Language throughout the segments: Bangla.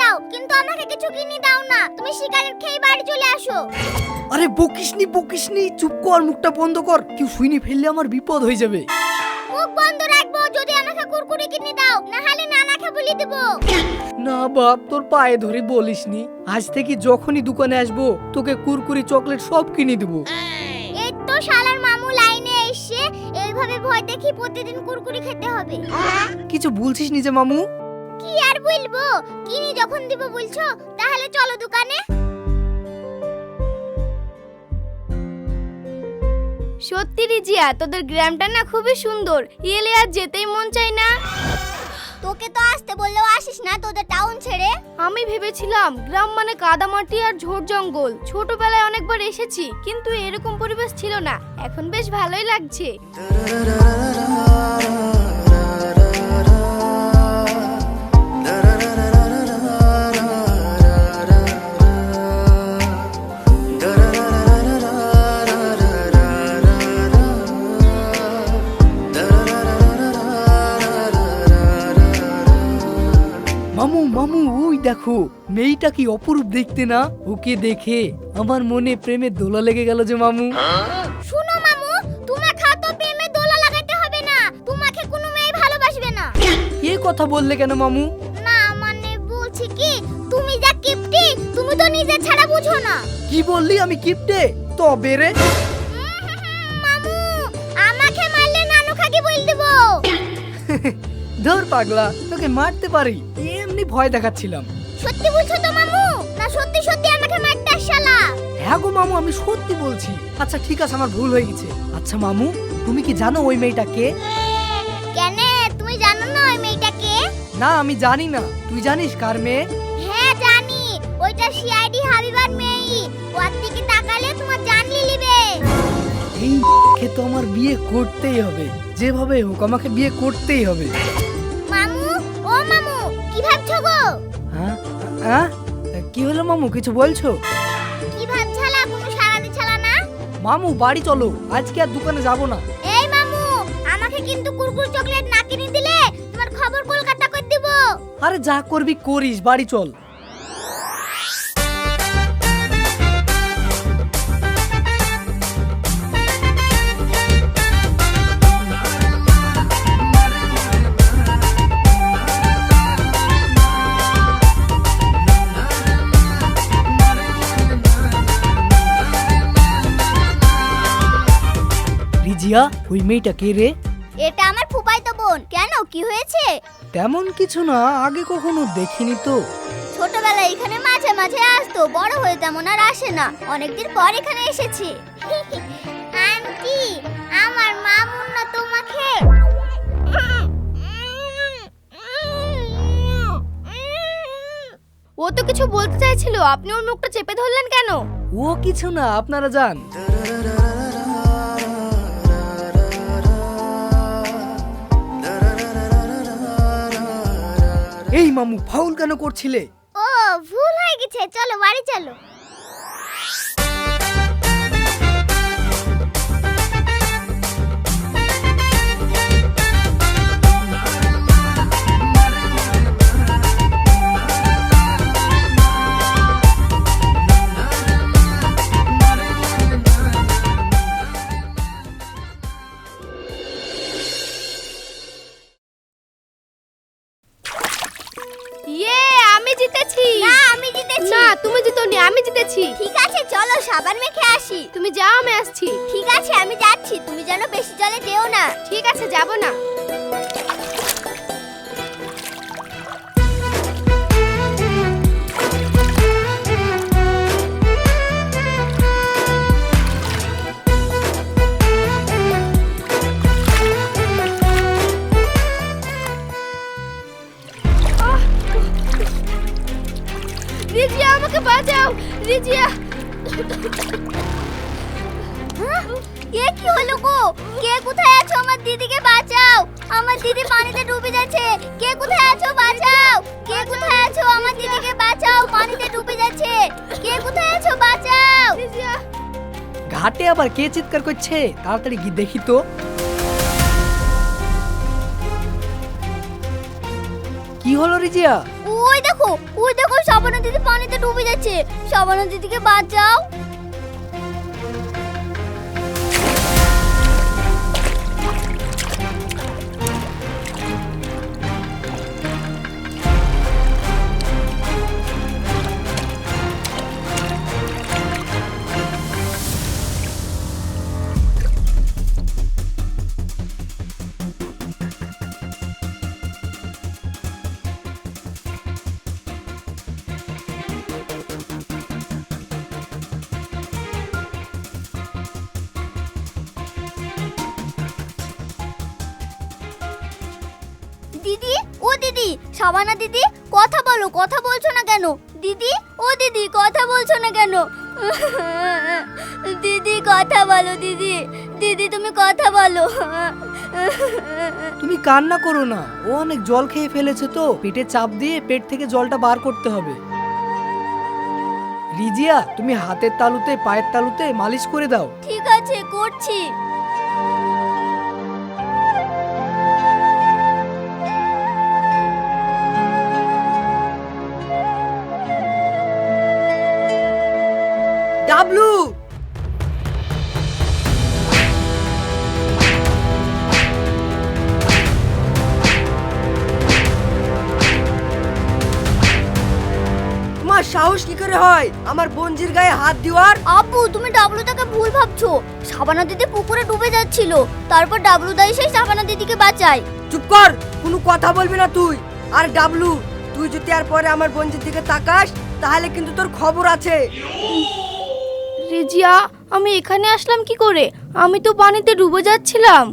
যাও কিন্তু আমাকে কিছু কিনে দাও না। তুমি সিগারেট খেয়ে বাড়ি চলে আসো। আরে বকিসনি বকিসনি চুপ কর মুখটা বন্ধ কর। কেউ শুইনি ফেললে আমার বিপদ হয়ে যাবে। মুখ বন্ধ রাখব যদি আমাকে কুরকুরি কিনে দাও না হলে নানাকে বলে দেবো। না বাপ তোর পায়ে ধরে বলিসনি। আজ থেকে যখনই দোকানে আসব তোকে কুরকুরি চকলেট সব কিনে দেবো। এই তো শালার মামু লাইনে এসে এইভাবে ভয় দেখি প্রতিদিন কুরকুরি খেতে হবে। কিছু বলছিস নিজে মামু? কি আর বলব? কিনি যখন দিব বলছো তাহলে চলো দোকানে। সত্যি রিজিয়া তোদের গ্রামটা না খুবই সুন্দর। এলে আর যেতেই মন চাই না। তোকে তো আসতে বললেও আসিস না তোদের টাউন ছেড়ে। আমি ভেবেছিলাম গ্রাম মানে কাদামাটি আর ঝোড় জঙ্গল। ছোটবেলায় অনেকবার এসেছি কিন্তু এরকম পরিবেশ ছিল না। এখন বেশ ভালোই লাগছে। দেখো মেয়েটা কি অপরূপ দেখতে না? ওকে দেখে আমার মনে প্রেমের দোলা লেগে গেল যে মামু। শুনো মামু তোমাকে তো প্রেমে দোলা লাগাতে হবে না। তোমাকে কোনো মেয়ে ভালোবাসবে না। এ কথা বললে কেন মামু? না মানে বলছি কি তুমি যা কিপটি তুমি তো নিজে ছাড়া বুঝো না। কি বললি আমি কিপটে? তবে রে। মামু আমাকে মারলে নানু খাকি বল দেবো। ধর পাগলা তোকে মারতে পারি। এমনি ভয় দেখাচ্ছিলাম। সত্যি বলছো তো মামু? না সত্যি সত্যি আমাকে মারতে শালা হ্যাঁ গো মামু আমি সত্যি বলছি। আচ্ছা ঠিক আছে আমার ভুল হয়ে গেছে। আচ্ছা মামু তুমি কি জানো ওই মেয়েটা কে? কেন? তুমি জানো না ওই মেয়েটা কে? না আমি জানি না। তুই জানিস কার মেয়ে? হ্যাঁ জানি। ওইটা সিআইডি হাবিবার মেয়ে ওর দিকে তাকালে তোমার জান লিলিবে এই কে তো আমার বিয়ে করতেই হবে। যেভাবে হোক আমাকে বিয়ে করতেই হবে। হ্যাঁ? কি হলো মামু কিছু বলছো? কি ভাবছালা কোনো সারা দিছালা না? মামু বাড়ি চলো আজকে আর দোকানে যাব না। এই মামু আমাকে কিন্তু কুরকুর চকলেট না কিনে দিলে তোমার খবর কলকাতা করে দিব। আরে যা করবি করিস বাড়ি চল। রিজিয়া ওই মেয়েটা কে রে? এটা আমার ফুপাইতো বোন। কেন? কি হয়েছে? তেমন কিছু না আগে কখনো দেখিনি তো। ছোটবেলায় এখানে মাঝে মাঝে আসতো বড় হয়ে তেমন আর আসে না। অনেকদিন পর এখানে এসেছে। আন্টি আমার মা মুন্না তোমাকে? ও তো কিছু বলতে চাইছিল আপনি ওর মুখটা চেপে ধরলেন কেন? ও কিছু না আপনারা যান। এই মামু ফাউল কেন করছিলে? ও ভুল হয়ে গেছে। চলো বাড়ি চলো। ঘাটে আবার কে চিৎকার করছে? তাড়াতাড়ি গিয়ে দেখি তো। কি হলো রিজিয়া? ওই দেখো ওই দেখো, সাবানা দিদি পানিতে ডুবে যাচ্ছে। সাবানা দিদিকে বাঁচাও। দিদি সাবানা দিদি কথা বলো কথা বলছো না কেন? দিদি ও দিদি কথা বলছো না কেন? দিদি কথা বলো দিদি দিদি তুমি কথা বলো। তুমি কান্না করো না ও অনেক জল খেয়ে ফেলেছে তো পেটে চাপ দিয়ে পেট থেকে জলটা বার করতে হবে। রিজিয়া তুমি হাতের তালুতে পায়ের তালুতে মালিশ করে দাও। ঠিক আছে করছি। ডাবলু তোমার সাহস কি করে হয়? আমার বঞ্জির গায়ে হাত দেওয়ার? আব্বু তুমি ডাবলুদাকে ভুল ভাবছ। সাবানা দিদি পুকুরে ডুবে যাচ্ছিল। তারপর ডাবলুদা এসে সাবানা দিদিকে বাঁচায়। চুপ কর কোনো কথা বলবি না তুই। আর ডাবলু তুই যদি আর পরে আমার বঞ্জির দিকে তাকাস তাহলে কিন্তু তোর খবর আছে। রেজিয়া আমি এখানে আসলাম কি করে? আমি তো পানিতে ডুবে যাচ্ছিলাম।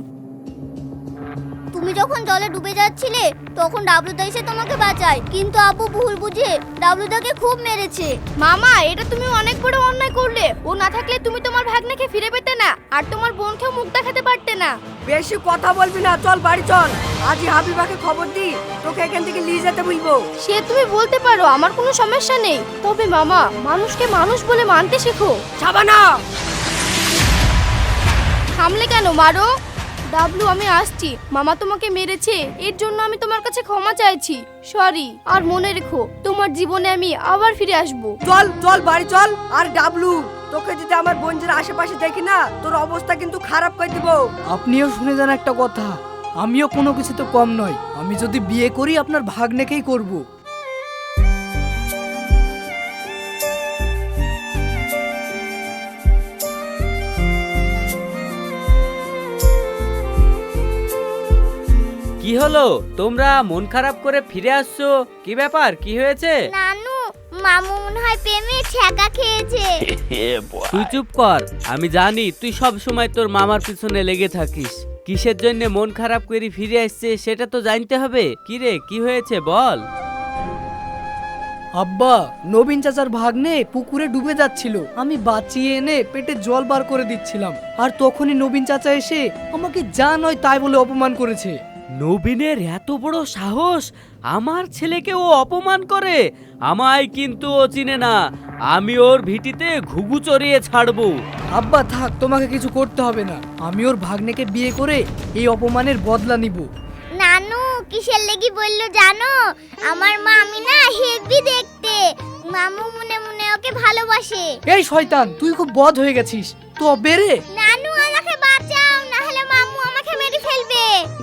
তুমি যখন জলে ডুবে যাচ্ছিলে তখন ডাবলুদা এসে তোমাকে বাঁচায়। কিন্তু আব্বু ভুল বুঝে ডাবলুদাকে খুব মেরেছে। মামা এটা তুমি অনেক বড় অন্যায় করলে। ও না থাকলে তুমি তোমার ভাগ্নেকে ফিরে পেতে না আর তোমার বোনকেও মুখ দেখাতে পারতে না। বেশি কথা বলবি না চল বাড়ি চল। আজই হাবিবাকে খবর দি তোকে এখান থেকে নিয়ে যেতে বলব। সে তুমি বলতে পারো আমার কোনো সমস্যা নেই। তবে মামা মানুষকে মানুষ বলে মানতে শেখো। সাবানা থামলে কেন মারো? ডাবলু আমি আসছি। মামা তোমাকে মেরেছে। এর জন্য আমি তোমার কাছে ক্ষমা চাইছি। সরি আর মনে রেখো তোমার জীবনে আমি আবার ফিরে আসব। চল চল বাড়ি চল। আর ডাবলু তোকে যদি আমার বঞ্জির আশেপাশে দেখি না তোর অবস্থা কিন্তু খারাপ করে দিব। আপনিও শুনে যান একটা কথা। আমিও কোনো কিছু তো কম নয় আমি যদি বিয়ে করি আপনার ভাগ্নেকেই করব? কি হলো? তোমরা মন খারাপ করে ফিরে আসছো? কি ব্যাপার? কি হয়েছে? নানু মামু মনে হয় প্রেমে ছেঁকা খেয়েছে। তুই চুপ কর আমি জানি তুই সব সময় তোর মামার পিছনে লেগে থাকিস। কিসের জন্য মন খারাপ করে ফিরে আসছে সেটা তো জানতে হবে। কি রে কি হয়েছে বল। আব্বা নবীন চাচার ভাগ্নে পুকুরে ডুবে যাচ্ছিল। আমি বাঁচিয়ে এনে পেটে জল বার করে দিচ্ছিলাম। আর তখনই নবীন চাচা এসে আমাকে যা নয় তাই বলে অপমান করেছে। নবীনের এত বড় সাহস আমার ছেলেকে ও অপমান করে। আমায় কিন্তু ও চিনে না। আমি ওর ভিটিতে ঘুঘু চড়িয়ে ছাড়বো। আব্বা থাক তোমাকে কিছু করতে হবে না। আমি ওর ভাগ্নেকে বিয়ে করে এই অপমানের বদলা নিব। নানু কিসের লেগি বলল জানো? আমার মা আমি না হেভি দেখতে। মামু মনে মনে ওকে ভালোবাসে। এই শয়তান তুই খুব বদ হয়ে গেছিস। তো বেরে নানু আমাকে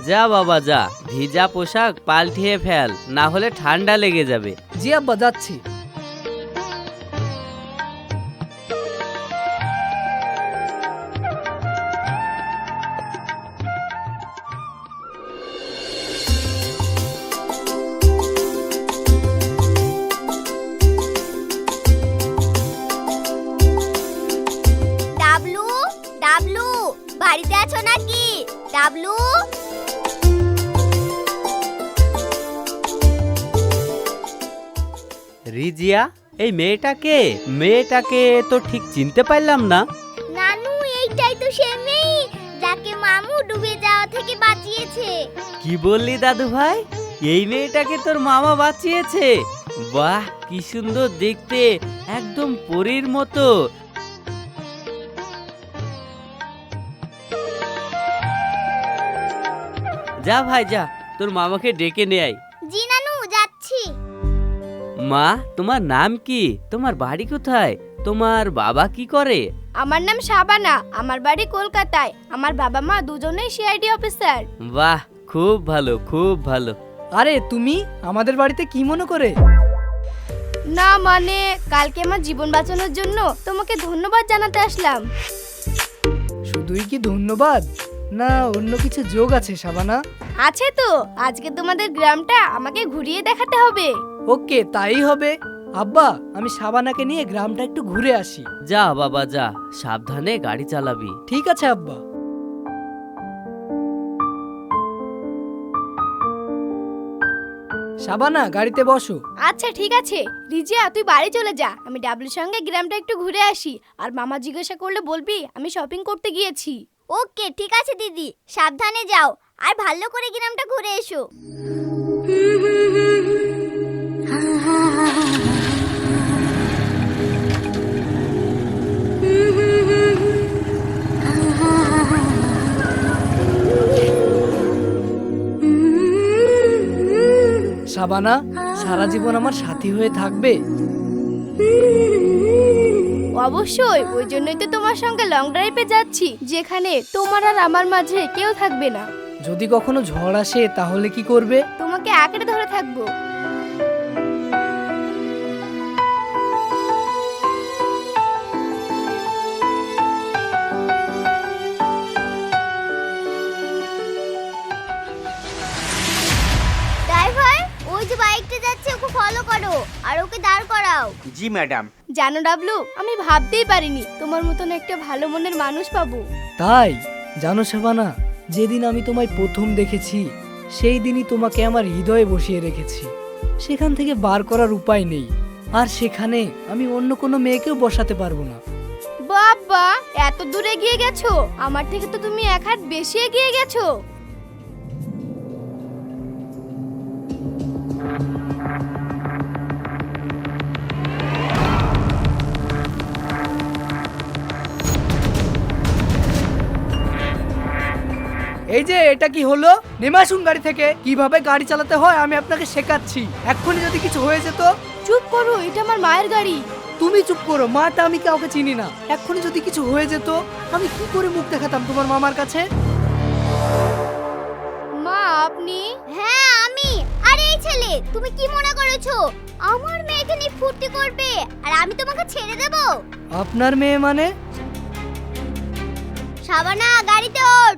যা বাবা, যা। ভিজা পোশাক পাল্টিয়ে ফেল, না হলে ঠান্ডা লেগে যাবে। জি আব্বা যাচ্ছি। রিজিয়া এই মেয়েটাকে? মেয়েটাকে তো ঠিক চিনতে পারলাম না। নানু এইটাই তো সে মেয়ে যাকে মামু ডুবে যাওয়া থেকে বাঁচিয়েছে। কি বললি দাদু ভাই? এই মেয়েটাকে তোর মামা বাঁচিয়েছে? বাহ কি সুন্দর দেখতে একদম পরীর মতো। যা ভাই যা তোর মামাকে ডেকে নিয়ে আয়। মা তোমার নাম কি? তোমার বাড়ি কোথায়? তোমার বাবা কি করে? আমার নাম শাবানা আমার বাড়ি কলকাতায়। আমার বাবা মা দুজনেই সিআইডি অফিসার। বাহ খুব ভালো খুব ভালো। আরে তুমি? আমাদের বাড়িতে কি মনে করে? না মানে কালকে আমার জীবন বাঁচানোর জন্য তোমাকে ধন্যবাদ জানাতে আসলাম। শুধুই কি ধন্যবাদ? না অন্য কিছু যোগ আছে শাবানা। আছে তো আজকে তোমাদের গ্রামটা আমাকে ঘুরিয়ে দেখাতে হবে। ওকে তাই হবে। আব্বা আমি সাবানাকে নিয়ে গ্রামটা একটু ঘুরে আসি। যা বাবা যা। সাবধানে গাড়ি চালাবি। ঠিক আছে আব্বা। সাবানা গাড়িতে বসো। আচ্ছা ঠিক আছে। রিজিয়া তুই বাড়ি চলে যা। আমি ডাবলুর সঙ্গে গ্রামটা একটু ঘুরে আসি। আর মামা জিজ্ঞাসা করলে বলবি আমি শপিং করতে গিয়েছি। ওকে ঠিক আছে দিদি। সাবধানে যাও। আর ভালো করে গ্রামটা ঘুরে এসো। সাবানা সারা জীবন আমার সাথী হয়ে থাকবে? অবশ্যই ওই জন্যই তো তোমার সঙ্গে লং ড্রাইভে যাচ্ছি যেখানে তোমার আর আমার মাঝে কেউ থাকবে না। যদি কখনো ঝড় আসে তাহলে কি করবে? তোমাকে আঁকড়ে ধরে থাকব। ফলো করো আর ওকে দাঁড় করাও। জি ম্যাডাম জানো ডাবলু আমি ভাবতেই পারিনি তোমার মতন একটা ভালো মনের মানুষ পাবো। তাই? জানো সাবানা যেদিন আমি তোমায় প্রথম দেখেছি সেই দিনই তোমাকে আমার হৃদয়ে বসিয়ে রেখেছি। সেখান থেকে বার করার উপায় নেই। আর সেখানে আমি অন্য কোনো মেয়েকেও বসাতে পারব না। বাবা এত দূরে এগিয়ে গেছো? আমার থেকে তো তুমি এক হাত বেশি এগিয়ে গেছো। এই যে এটা কি হলো? নেমে আসুন গাড়ি থেকে কীভাবে গাড়ি চালাতে হয় আমি আপনাকে শেখাচ্ছি। এক্ষুনি যদি কিছু হয়ে যেত। চুপ করো এটা আমার মায়ের গাড়ি। তুমি চুপ করো মাটা আমি কাউকে চিনি না। এক্ষুনি যদি কিছু হয়ে যেত আমি কি করে মুখ দেখাতাম তোমার মামার কাছে? মা আপনি? হ্যাঁ আমি। আরে এই ছেলে তুমি কি মনে করেছ? আমার মেয়েকে নিয়ে ফুর্তি করবে আর আমি তোমাকে ছেড়ে দেব। আপনার মেয়ে মানে? সাবানা গাড়িতে ওঠ।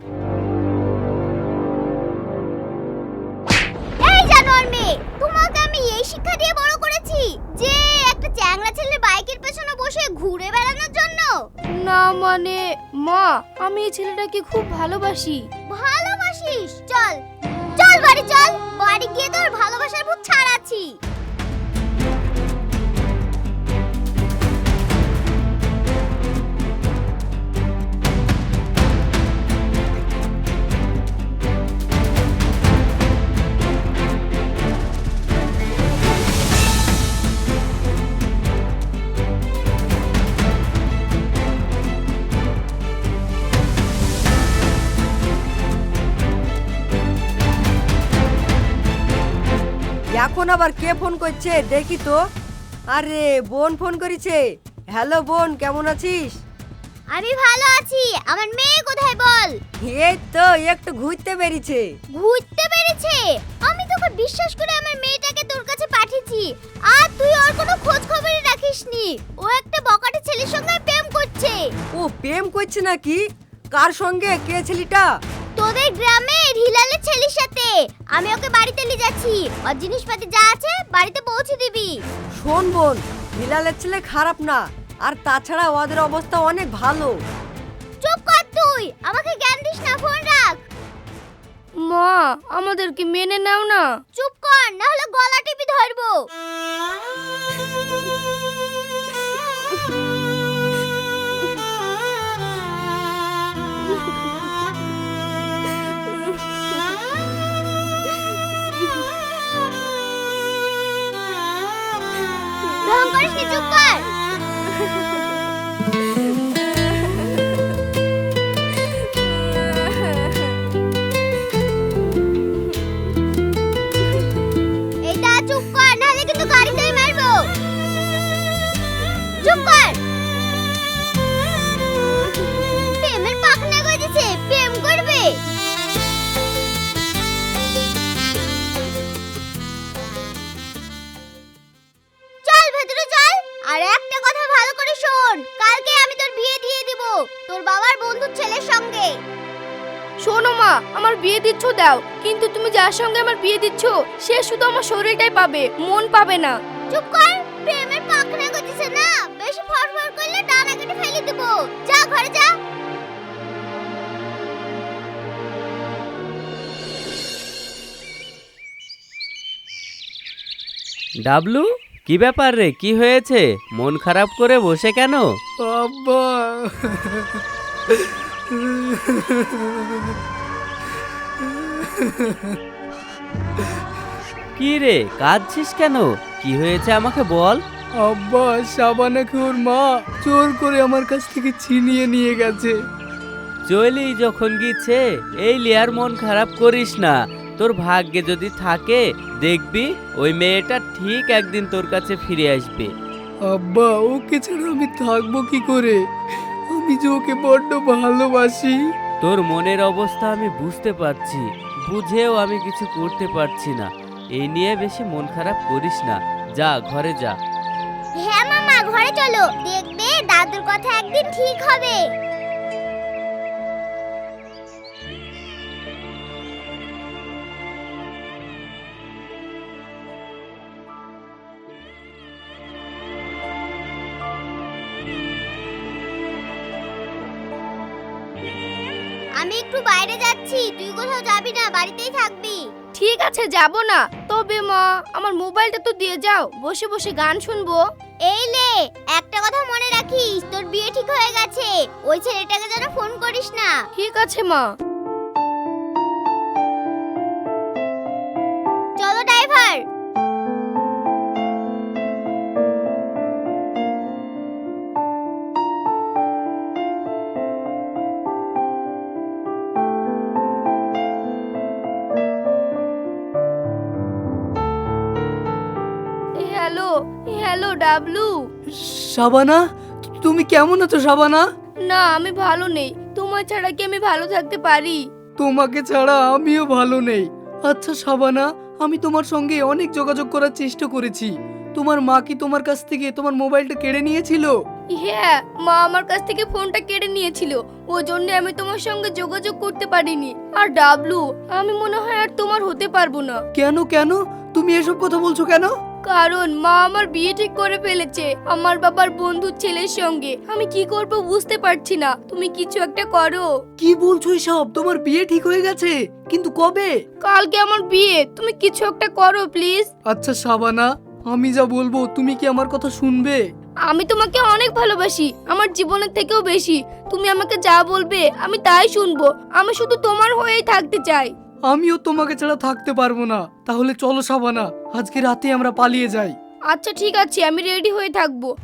পেছনে ঘুরে বেড়ানোর জন্য? না মানে মা আমি এই ছেলেটাকে খুব ভালোবাসি। ভালোবাসিস? চল চল বাড়ি চল। বাড়ি গিয়ে তোর ভালোবাসার ভূত ছাড়াচ্ছি। আবার কে ফোন করছে? দেখি তো। আরে বোন ফোন করেছে। হ্যালো বোন কেমন আছিস? আমি ভালো আছি। আমার মেয়ে কোথায় বল? এই তো একটু ঘুরতে বেরিয়েছে। ঘুরতে পেরেছে আমি তোকে বিশ্বাস করে আমার মেয়েটাকে তোর কাছে পাঠিয়েছি। আর তুই ওর কোনো খোঁজ খবরই রাখিসনি। ও একটা বকাটে ছেলের সঙ্গে প্রেম করছে। ও প্রেম করছে নাকি? কার সঙ্গে? কে ছেলেটা? তোদের গ্রামে হিলালের ছেলের সাথে। আমি ওকে বাড়িতে নিয়ে যাচ্ছি। আর জিনিসপাতি যা আছে বাড়িতে পৌঁছে দিবি। শোন বোন হিলালের ছেলে খারাপ না আর তাছাড়া ওদের অবস্থা অনেক ভালো। চুপ কর তুই আমাকে জ্ঞান দিস না ফোন রাখ। মা আমাদেরকে মেনে নাও না। চুপ কর না হলে গলা টিপি ধরবো। ঢং করিস নি, চুপ শোনো মা আমার বিয়ে দিচ্ছ দাও। কিন্তু তুমি যার সঙ্গে আমার বিয়ে দিচ্ছ সে শুধু আমার শরীরটাই পাবে মন পাবে না। চুপ কর প্রেমের পাখনা করছিস না। বেশি ফরফর করলে ডানা কেটে ফেলে দেবো। যা ঘরে যা। ডাবলু কি ব্যাপার রে? কি হয়েছে? মন খারাপ করে বসে কেন? আব্বা। কি রে কাঁদছিস কেন? কি হয়েছে আমাকে বল। আব্বা সাবানাকে ওর মা চোর করে আমার কাছ থেকে ছিনিয়ে নিয়ে গেছে। চলি যখন গিয়েছে এই লিয়ার মন খারাপ করিস না। তোর ভাগ্যে যদি থাকে দেখবি ওই মেয়েটা ঠিক একদিন তোর কাছে ফিরে আসবে। আব্বা ওকে ছাড়া আমি থাকব কি করে? আমি যে ওকে বড্ড ভালোবাসি। তোর মনের অবস্থা আমি বুঝতে পারছি। বুঝেও আমি কিছু করতে পারছি না। এই নিয়ে বেশি মন খারাপ করিস না। যা ঘরে যা। হ্যাঁ মামা ঘরে চলো। দেখবে দাদুর কথা একদিন ঠিক হবে। আমি একটু বাইরে যাচ্ছি। তুই কোথাও যাবি না বাড়িতেই থাকবি। ঠিক আছে যাব না। তবে মা আমার মোবাইলটা তো দিয়ে যাও। বসে বসে গান শুনব। এই লে একটা কথা মনে রাখিস তোর বিয়ে ঠিক হয়ে গেছে। ওই ছেলেটাকে যেন ফোন করিস না। ঠিক আছে মা। ডাবলু সাবানা তুমি কেমন আছো সাবানা না আমি ভালো নেই। তোমার ছাড়া কি আমি ভালো থাকতে পারি? তোমাকে ছাড়া আমিও ভালো নেই। আচ্ছা সাবানা আমি তোমার সঙ্গে অনেক যোগাযোগ করার চেষ্টা করেছি। তোমার মা কি তোমার কাছ থেকে তোমার মোবাইলটা কেড়ে নিয়েছিল? হ্যাঁ মা আমার কাছ থেকে ফোনটা কেড়ে নিয়েছিল। ও জন্য আমি তোমার সঙ্গে যোগাযোগ করতে পারিনি। আর ডাবলু আমি মনে হয় আর তোমার হতে পারব না। কেন কেন? তুমি এসব কথা বলছো কেন? কারণ মা আমার বিয়ে ঠিক করে ফেলেছে আমার বাবার বন্ধুর ছেলের সঙ্গে। আমি কি করব বুঝতে পারছি না। তুমি কিছু একটা করো। কি বলছো এসব? তোমার বিয়ে ঠিক হয়ে গেছে? কিন্তু কবে? কালকে আমার বিয়ে। তুমি কিছু একটা করো প্লিজ। আচ্ছা সাবানা আমি যা বলব তুমি কি আমার কথা শুনবে? আমি তোমাকে অনেক ভালোবাসি। আমার জীবনের থেকেও বেশি। তুমি আমাকে যা বলবে আমি তাই শুনব। আমি শুধু তোমার হয়েই থাকতে চাই। আমিও তোমাকে ছাড়া থাকতে পারব না। তাহলে চলো সাবানা, আজকে রাতে আমরা পালিয়ে যাই। আচ্ছা ঠিক আছে, আমি রেডি হয়ে থাকব।